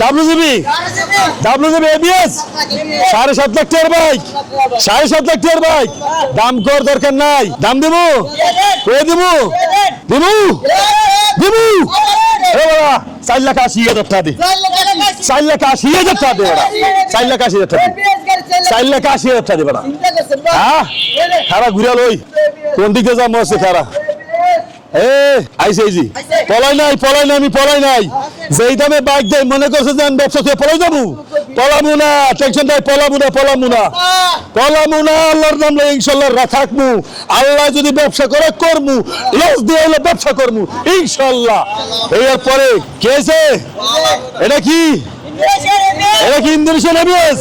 WGB? WGB ABS সাড়ে সাত লাখ টাকার বাইক। সাড়ে সাত লাখ টাকার বাইক। দাম কর দরকার নাই। দাম দেবো? করে দেবো? দেবো? দেবো? চার লাখ আশি হাজার টাকা দে। চার লাখ আশি হাজার টাকা দে বেড়া চার লাখ আশি হাজার টাকা চার লাখ আশি হাজার টাকা হ্যাঁ? ঘুরে লই। কোন দিকে যা মরছে খারা আইসে পলাই নাই পলাই নাই আমি পলাই নাই। যেই দামে বাইক দেয় মনে করছে যে আমি ব্যবসা থেকে পলাই যাব? পলামু না টেনশন দেয় পলামু না পলামু না। পলামু না আল্লাহর নাম লই ইনশাল্লাহ থাকমু আল্লাহ যদি ব্যবসা করে করমু। লস দিয়ে হলে ব্যবসা করমু ইনশাল্লাহ। এর পরে কে আছে? এটা কি? এটা কি ইন্দোনেশিয়ান এবিএস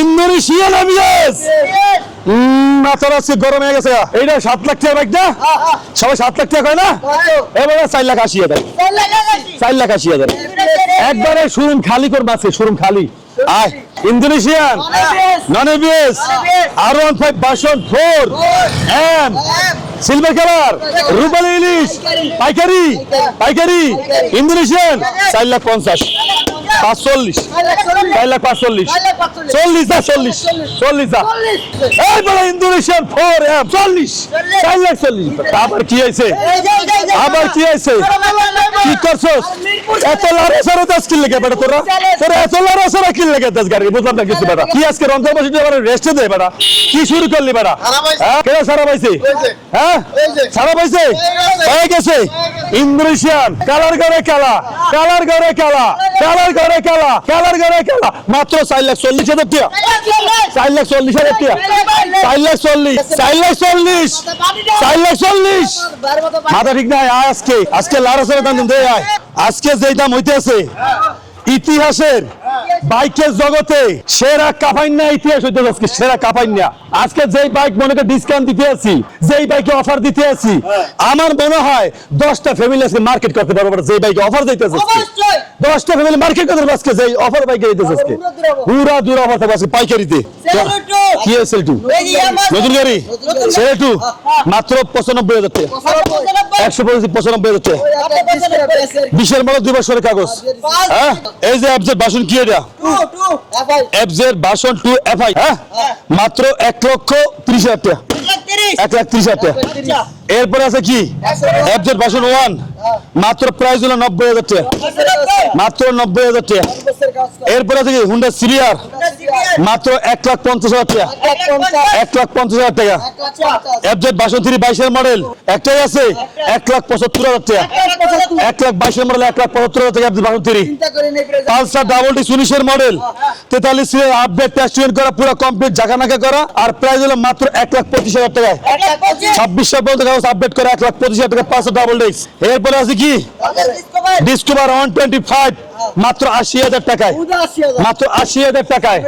ইন্দোনেশিয়ান এবিএস গরম হয়ে গেছে। এইটা সাত লাখ টাকা বাইক সবাই সাত লাখ টাকা কয় না? এবারে চার লাখ আশি হাজার। চার লাখ আশি। হাজার। একবারে শোরুম খালি করবে আছে শোরুম খালি। আয় Indonesian non ABS R one five version four M silver colour রুপালি ইলিশ পাইকারি পাইকারি ইন্দোনেশিয়ান চার লাখ পঞ্চাশ। আবার কি হয়েছে? আবার কি হয়েছে? কি করছস? এত দশ কিল লেগে বেটা তোরা? তোরা এত লারে সারে কিল লেগে দশ গাড়ি? বুঝলাম না কিছু বেটা। কি আজকে রমজান মাসে রেস্টে দে বেটা। কি শুরু করলি বেটা? হ্যাঁ? কেন সারা পাইছে? হ্যাঁ? সারা পাইছে? হয়ে গেছে। ইন্দোনেশিয়ান, কালার ঘরে কালা, কালার ঘরে কালা। কালার ঘরে খেলা, খেলার ঘরে খেলা। মাত্র চার লাখ চল্লিশ হাজার টিয়া চার লাখ চল্লিশ হাজার টিয়া চার লাখ চল্লিশ, চার লাখ চল্লিশ, চার লাখ চল্লিশ। মাথা ঠিক নাই আজকে। আজকে আজকে সারা দাম আয়। আজকে যেই দাম হইতে আছে ইতিহাসের বাইকের জগতে সেরা কাপাইন্যা ইতিহাস হইতে আজকে সেরা কাপাইন্যা। আজকে যেই বাইক মনে করে ডিসকাউন্ট দিতে আছি যেই বাইকে অফার দিতে আছি আমার মনে হয় দশটা ফ্যামিলি আজকে মার্কেট করতে পারব যেই বাইকে অফার দিতেছে আজকে। দশটা ফ্যামিলি মার্কেট করতে পারব আজকে যেই অফার বাইকে দিতেছে আজকে। পুরা দূর অফার থাকবে আজকে পাইকারিতে। কি আছে টু? নতুন গাড়ি? সেরা টু? মাত্র পঁচানব্বই হাজার একশো পঁচাশি পঁচানব্বই হাজার বিশের মডেল দুই বছরের কাগজ। হ্যাঁ? এই যে অ্যাপজের বাসন কি এটা? অ্যাপজের বাসন টু এফআই হ্যাঁ? মাত্র এক লক্ষ ত্রিশ হাজার টাকা। এক লাখ ত্রিশ হাজার টাকা। এরপরে আছে কি? এফজের বাসন ওয়ান মাত্র প্রাইস হলো নব্বই হাজার টাকা। মাত্র নব্বই হাজার টাকা। এরপরে আছে কি? হুন্ডা সিরিয়ার মাত্র এক লাখ পঞ্চাশ হাজার টাকা। এক লাখ পঞ্চাশ হাজার টাকা। এফজেড থ্রি বাইশের মডেল একটাই আছে, এক লাখ পঁচাত্তর হাজার টাকা। এক লাখ বাইশের মডেল এক লাখ পঁচাত্তর হাজার টাকা থ্রি পালসার ডাবল ডি উনিশের মডেল তেতাল্লিশ আপডেট টেস্টমেন্ট করা, পুরো কমপ্লিট জাগানাকা করা। আর প্রাইস হলো মাত্র এক লাখ পঁচিশ হাজার টাকা ছাব্বিশ সাল পর্যন্ত কাগজ আপডেট করা, এক লাখ পঁচিশ হাজার টাকা পাঁচশো ডাবল ডিক্স এরপরে আছে কি? ডিসকভার ওয়ান টোয়েন্টি ফাইভ মাত্র আশি হাজার টাকায়। মাত্র আশি হাজার টাকায়।